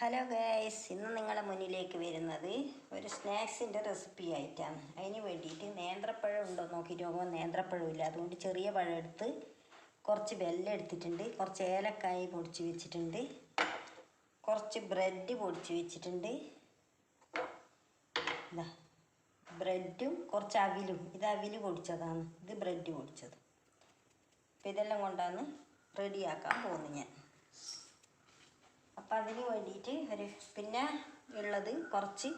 Hello guys ഇന്ന് നിങ്ങളുടെ മുന്നിലേക്ക് വരുന്നത് ഒരു സ്നാക്സിന്റെ റെസിപ്പി ആയിട്ടാണ്. അതിന് വേണ്ടിയിട്ട് നേന്ത്രപ്പഴം ഉണ്ടോ നോക്കിയിട്ട് നോക്കുമ്പോൾ നേന്ത്രപ്പഴം ഇല്ല. അതുകൊണ്ട് ചെറിയ പഴം എടുത്ത് കുറച്ച് വെല്ലം എടുത്തിട്ടുണ്ട്. കുറച്ച് ഏലക്കായ പൊടിച്ച് വെച്ചിട്ടുണ്ട്. കുറച്ച് ബ്രെഡ് പൊടിച്ച് വെച്ചിട്ടുണ്ട്. ഇതാ ബ്രെഡും കുറച്ച് അവിലും. ഇത് അവിൽ പൊടിച്ചതാണ്. ഇത് ബ്രെഡ് പൊടിച്ചത്. അപ്പോൾ ഇതെല്ലാം കൊണ്ടാണ് റെഡിയാക്കാൻ പോകുന്നത് ഞാൻ. അപ്പം അതിന് വേണ്ടിയിട്ട് ഒരു പിന്നെ ഉള്ളത് കുറച്ച്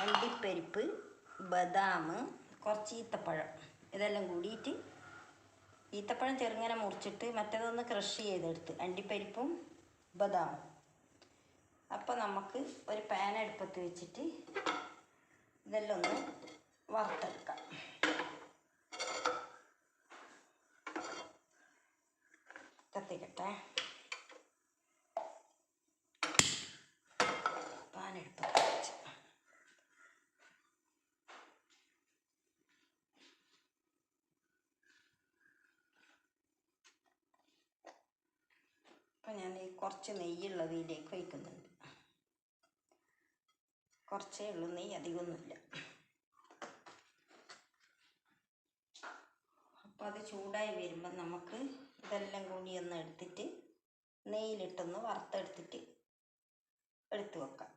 അണ്ടിപ്പരിപ്പ് ബദാം കുറച്ച് ഈത്തപ്പഴം. ഇതെല്ലാം കൂടിയിട്ട് ഈത്തപ്പഴം ചെറുങ്ങനെ മുറിച്ചിട്ട് മറ്റേതൊന്ന് ക്രഷ് ചെയ്തെടുത്ത് അണ്ടിപ്പരിപ്പും ബദാമും. അപ്പോൾ നമുക്ക് ഒരു പാൻ അടുപ്പത്ത് വെച്ചിട്ട് ഇതെല്ലാം ഒന്ന് വറുത്തെടുക്കാം. കത്തിക്കട്ടെ പാൻ അടുപ്പത്ത് വെച്ച് അപ്പം ഞാൻ ഈ കുറച്ച് നെയ്യുള്ളത് ഇതിലേക്ക് ഒഴിക്കുന്നുണ്ട്. കുറച്ചേ ഉള്ളൂ നെയ്യ് അധികമൊന്നുമില്ല. അപ്പോൾ അത് ചൂടായി വരുമ്പോൾ നമുക്ക് ഇതെല്ലാം കൂടി ഒന്ന് എടുത്തിട്ട് നെയ്യിലിട്ടൊന്ന് വറുത്തെടുത്തിട്ട് എടുത്തു വെക്കാം.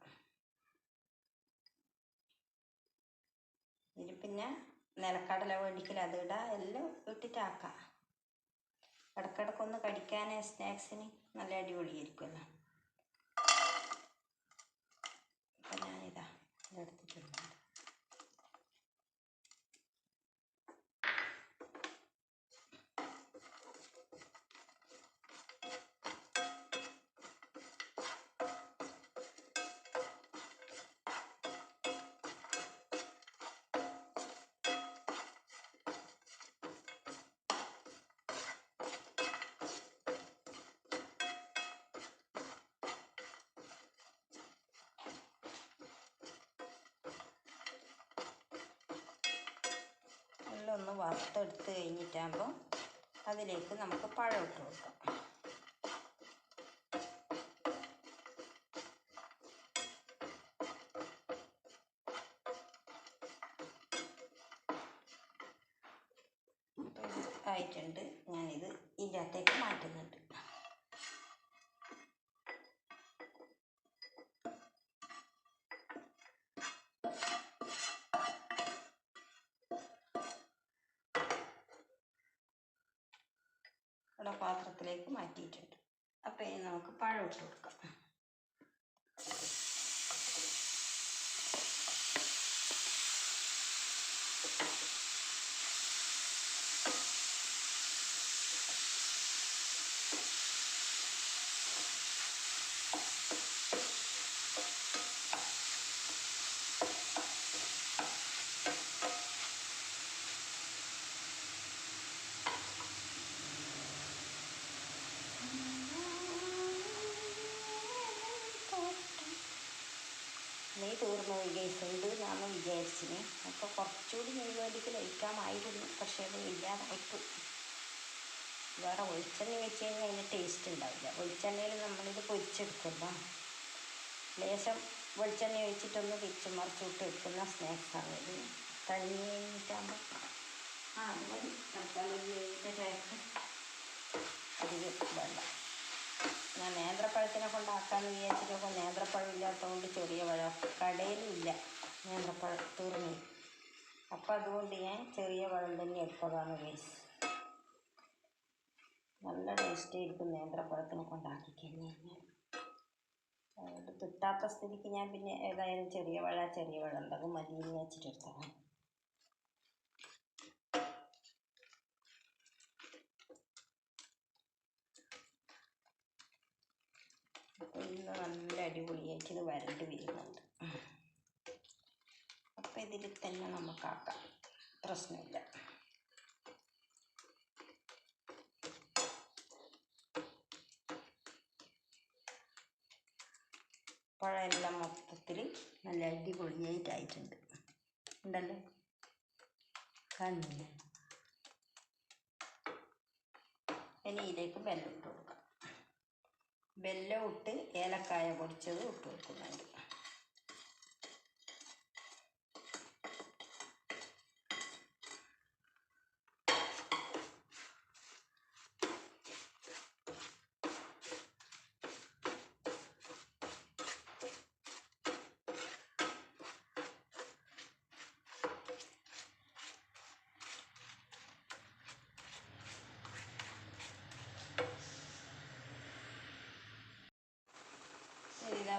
ഇതിൽ പിന്നെ നിലക്കടല വേണ്ടിക്കൽ അത് ഇടാം എല്ലാം ഇട്ടിട്ടാക്കാം. ഇടക്കിടക്കൊന്ന് കടിക്കാൻ സ്നാക്സിന് നല്ല അടിപൊളിയായിരിക്കുമല്ലോ. അപ്പം ഞാനിതാ ഇതെടുത്തിട്ടുണ്ട് ഒന്ന് വറുത്തെടുത്ത് കഴിഞ്ഞിട്ടാകുമ്പോൾ അതിലേക്ക് നമുക്ക് പഴം ഇട്ട് കൊടുക്കാം. ആയിട്ടുണ്ട്. ഞാനിത് ഇതിന്റെ അകത്തേക്ക് മാറ്റുന്നുണ്ട്. ഇവിടെ പാത്രത്തിലേക്ക് മാറ്റിയിട്ടുണ്ട്. അപ്പോൾ ഇനി നമുക്ക് പഴം ഇട്ട് കൊടുക്കാം. ഉണ്ട് എന്നാണ് വിചാരിച്ചിന് അപ്പോൾ കുറച്ചുകൂടി വേണ്ടിക്ക് ലയിക്കാമായിരുന്നു പക്ഷേ അത് ഇല്ലാതായിട്ട് വേറെ വെളിച്ചെണ്ണ വെച്ച് കഴിഞ്ഞാൽ അതിന് ടേസ്റ്റ് ഉണ്ടാവില്ല. വെളിച്ചെണ്ണയിൽ നമ്മളിത് പൊരിച്ചെടുക്കുമ്പോൾ ലേശം വെളിച്ചെണ്ണ ഒഴിച്ചിട്ടൊന്ന് തിരിച്ച് മറിച്ചിട്ട് എടുക്കുന്ന സ്നാക്സാണ് ഇത്. കഴിഞ്ഞ് കഴിഞ്ഞിട്ടാകുമ്പോൾ ആ മതി. തൽക്കാലം അതിൽ വേണ്ട. ഞാൻ നേന്ത്രപ്പഴത്തിനെ കൊണ്ടാക്കാന്ന് വിചാരിച്ചിട്ടപ്പോൾ നേന്ത്രപ്പഴം ഇല്ലാത്തതുകൊണ്ട് ചെറിയ പഴം കടയിലും ഇല്ല നേന്ത്രപ്പഴം തീർന്നു അപ്പം അതുകൊണ്ട് ഞാൻ ചെറിയ പഴം തന്നെ എടുത്തതാണ് ഗൈസ് നല്ല ടേസ്റ്റ് ആയിരിക്കും നേന്ത്രപ്പഴത്തിനെ കൊണ്ടാക്കി കഴിഞ്ഞ് കഴിഞ്ഞാൽ കിട്ടാത്ത സ്ഥിതിക്ക് ഞാൻ പിന്നെ ഏതായാലും ചെറിയ പഴ ചെറിയ പഴം ഉണ്ടാകും മതിയെന്ന് വെച്ചിട്ട് എടുത്തതാണ്. ഇന്ന് നല്ല അടിപൊളിയായിട്ട് ഇത് വരണ്ട് വരുന്നുണ്ട്. അപ്പോൾ ഇതിൽ തന്നെ നമുക്കാക്കാം. പ്രശ്നമില്ല. പഴമെല്ലാം മൊത്തത്തിൽ നല്ല അടിപൊളിയായിട്ടായിട്ടുണ്ട്. ഉണ്ടല്ലോ? കാണുന്നില്ലേ ഇനി ഇതിലേക്ക് വെല്ലം ഇട്ട് കൊടുക്കാം. വെല്ലം ഇട്ട് ഏലക്കായ പൊടിച്ചത് ഇട്ട് കൊടുക്കുന്നുണ്ട് ഇതാ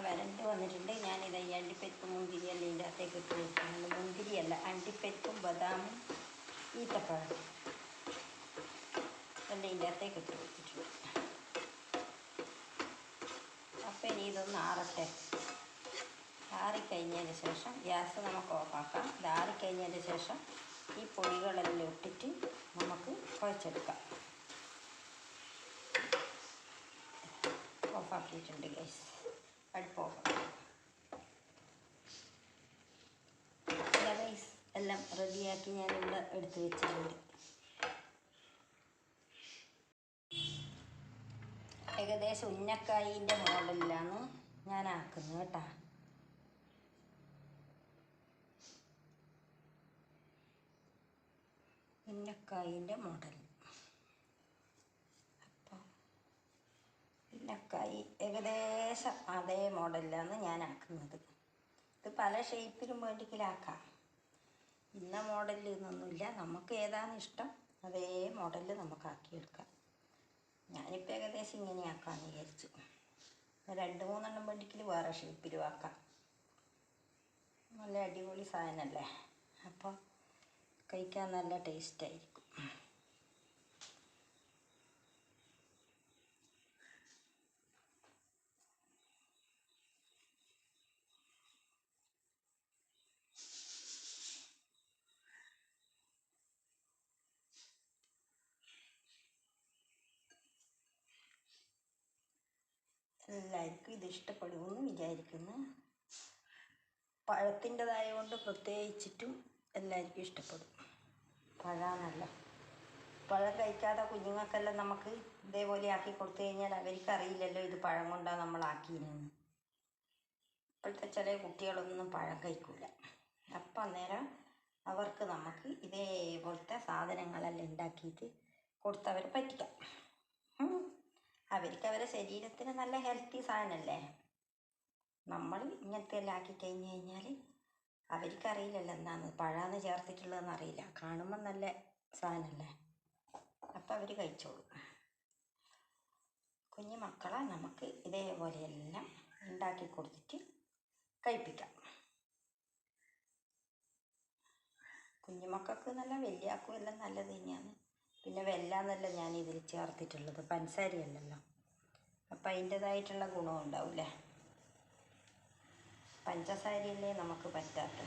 വരണ്ട് വന്നിട്ടുണ്ട്. ഞാനിത് ഈ അണ്ടിപ്പരിപ്പ് മുന്തിരി അല്ല ഇതിന്റെ അകത്തേക്ക് ഇട്ട് വെക്കുന്നുണ്ട് മുന്തിരിയല്ല അണ്ടിപ്പരിപ്പും ബദാമും ഈത്തപ്പഴം. എല്ലാം ഇതിന്റെ അകത്തേക്ക് ഇട്ട് വെച്ചിട്ടുണ്ട്. അപ്പം ഇനി ഇതൊന്ന് ആറട്ടെ. ആറിക്കഴിഞ്ഞതിന് ശേഷം ഗ്യാസ് നമുക്ക് ഓഫാക്കാം. ഇത് ആറിക്കഴിഞ്ഞതിന് ശേഷം ഈ പൊടികളെല്ലാം ഇട്ടിട്ട് നമുക്ക് കുഴച്ചെടുക്കാം. ഓഫാക്കിയിട്ടുണ്ട് ഗ്യാസ് അടുപ്പ് ഓഫ് ഗൈസ് എല്ലാം റെഡിയാക്കി ഞാൻ ഞാനിവിടെ എടുത്തു വെച്ചിട്ടുണ്ട്. ഏകദേശം ഉന്നക്കായിന്റെ മോഡലിലാണ് ഞാൻ ആക്കുന്നത് കേട്ടോ. ഉന്നക്കായിന്റെ മോഡൽ അപ്പോൾ ഉന്നക്കായി ഏകദേശം അതേ മോഡലിലാണ് ഞാൻ ആക്കുന്നത് ഇത് പല ഷേപ്പിലും വേണ്ടിക്കലാക്കാം. ഇന്ന മോഡലിൽ നിന്നൊന്നുമില്ല നമുക്ക് ഏതാണ് ഇഷ്ടം അതേ മോഡലിൽ നമുക്ക് ആക്കിയെടുക്കാം ഞാനിപ്പോൾ ഏകദേശം ഇങ്ങനെ ആക്കാമെന്ന് വിചാരിച്ചു രണ്ട് മൂന്നെണ്ണം വേണ്ടിക്കൽ വേറെ ഷേപ്പിലും ആക്കാം. നല്ല അടിപൊളി സാധനമല്ലേ അപ്പോൾ കഴിക്കാൻ നല്ല ടേസ്റ്റ് ആയിരിക്കും എല്ലാവർക്കും ഇത് ഇഷ്ടപ്പെടുമെന്ന് വിചാരിക്കുന്നു. പഴത്തിന്റെതായ കൊണ്ട് പ്രത്യേകിച്ചിട്ടും എല്ലാവർക്കും ഇഷ്ടപ്പെടും. പഴമാണല്ലോ പഴം കഴിക്കാതെ കുഞ്ഞുങ്ങൾക്കെല്ലാം നമുക്ക് ഇതേപോലെ ആക്കി കൊടുത്തു കഴിഞ്ഞാൽ അവർക്ക് അറിയില്ലല്ലോ ഇത് പഴം കൊണ്ടാണ് നമ്മൾ ആക്കിയിരുന്നത് ഇപ്പോഴത്തെ ചില കുട്ടികളൊന്നും പഴം കഴിക്കില്ല അപ്പം അന്നേരം അവർക്ക് നമുക്ക് ഇതേപോലത്തെ സാധനങ്ങളെല്ലാം ഉണ്ടാക്കിയിട്ട് കൊടുത്തവരെ പറ്റിക്കാം. അവർക്ക് അവരെ ശരീരത്തിന് നല്ല ഹെൽത്തി സാധനമല്ലേ? നമ്മൾ ഇങ്ങനത്തെ എല്ലാം ആക്കി കഴിഞ്ഞ് കഴിഞ്ഞാൽ അവർക്കറിയില്ലല്ലോ എന്താണ് പഴാന്ന് ചേർത്തിട്ടുള്ളതെന്ന് അറിയില്ല. കാണുമ്പോൾ നല്ല സാധനമല്ലേ? അപ്പം അവർ കഴിച്ചോളൂ. കുഞ്ഞു മക്കളെ നമുക്ക് ഇതേപോലെയെല്ലാം ഉണ്ടാക്കി കൊടുത്തിട്ട് കഴിപ്പിക്കാം. കുഞ്ഞുമക്കൾക്ക് നല്ല വലിയാക്കും എല്ലാം നല്ലത് തന്നെയാണ്. പിന്നെ വെല്ലാന്നല്ല ഞാൻ ഇതിൽ ചേർത്തിട്ടുള്ളത്. പഞ്ചസാരയല്ലല്ലോ അപ്പം അതിന്റെതായിട്ടുള്ള ഗുണം ഉണ്ടാവില്ലേ പഞ്ചസാരയല്ലേ നമുക്ക് പറ്റാത്ത